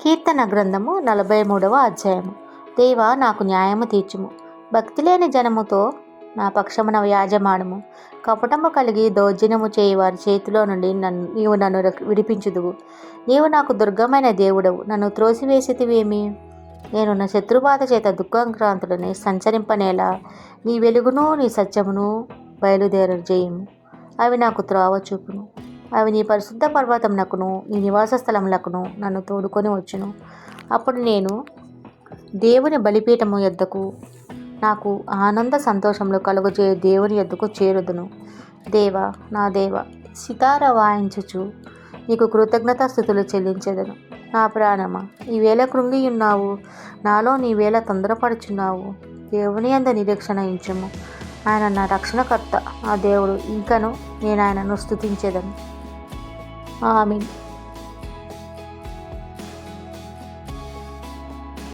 కీర్తన గ్రంథము నలభై మూడవ అధ్యాయము. దేవ నాకు న్యాయము తీర్చుము. భక్తి లేని జనముతో నా పక్షమున వ్యాజమాడము కపటము కలిగి దౌర్జన్యము చేయి వారి చేతిలో నుండి నన్ను నీవు నన్ను విడిపించుదువు. నీవు నాకు దుర్గమైన దేవుడవు. నన్ను త్రోసివేసితివేమి నేను నా శత్రుబాధ చేత దుఃఖాంక్రాంతులని సంచరింపనేలా నీ వెలుగును నీ సత్యమును బయలుదేరజేయము. అవి నాకు త్రోవ చూపును అవి నీ పరిశుద్ధ పర్వతమునకును నీ నివాస స్థలములకును నన్ను తోడుకొని వచ్చును. అప్పుడు నేను దేవుని బలిపీఠము యొద్దకు నాకు ఆనంద సంతోషములు కలుగజే దేవుని యొద్దకు చేరుదును. దేవ నా దేవ సితార వాయించుచు నీకు కృతజ్ఞతా స్థుతులు చెల్లించేదను. నా ప్రాణమ ఈవేళ కృంగి ఉన్నావు నాలో నీవేళ తొందరపడుచున్నావు. దేవుని అంద నిరీక్షణ ఇంచుము. ఆయన నా రక్షణకర్త నా దేవుడు. ఇంకను నేను ఆయనను స్థుతించేదను ആമീൻ